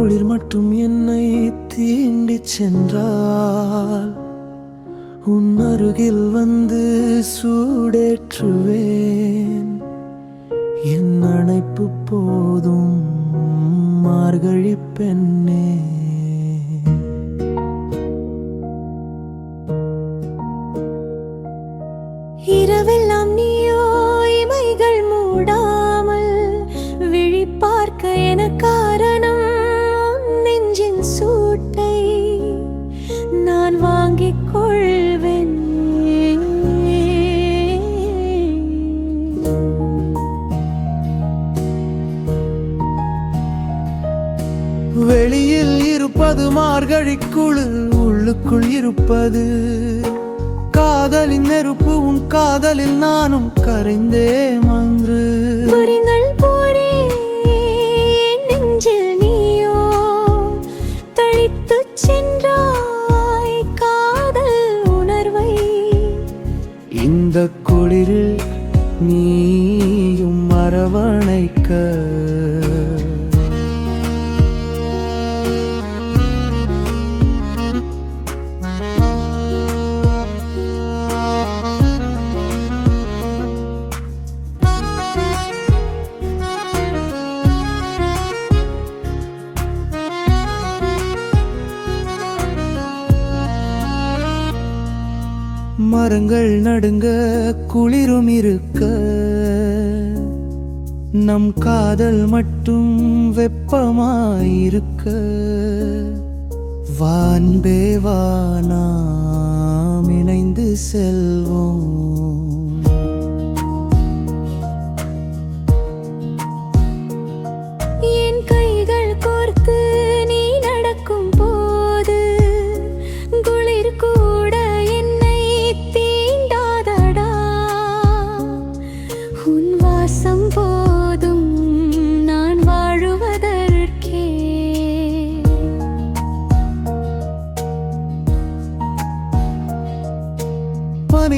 குளிர் மட்டும் என்னை தீண்டி சென்றால் உன் அருகில் வந்து சூடேற்றுவேன். என் அணைப்பு போதும் மார்கழி பெண்ணே. இரவெல்லாம் நீ வெளியில் இருப்பது மார்கழி குளிர் உள்ளுக்குள் இருப்பது. காதலின் நெருப்பு உன் காதலில் நானும் கரைந்தே மன்று. இந்த குளிரில் நீயும் அரவணைக்க. மரங்கள் நடுங்க குளிரும் இருக்க. நம் காதல் மட்டும் வெப்பமாயிருக்க. வான்பே வானா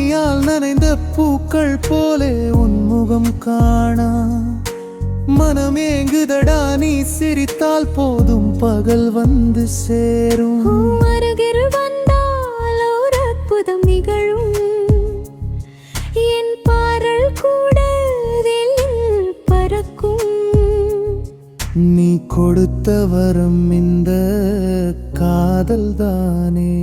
மழையால் நனைந்த பூக்கள் போலே உன்முகம் காணா. மனமேங்குதடா நீ சிரித்தால் போதும் பகல் வந்து சேரும். அருகில் வந்தால் ஒரு அற்புதம் நிகழும். என் பாரல் கூட பறக்கும். நீ கொடுத்த வரம் இந்த காதல் தானே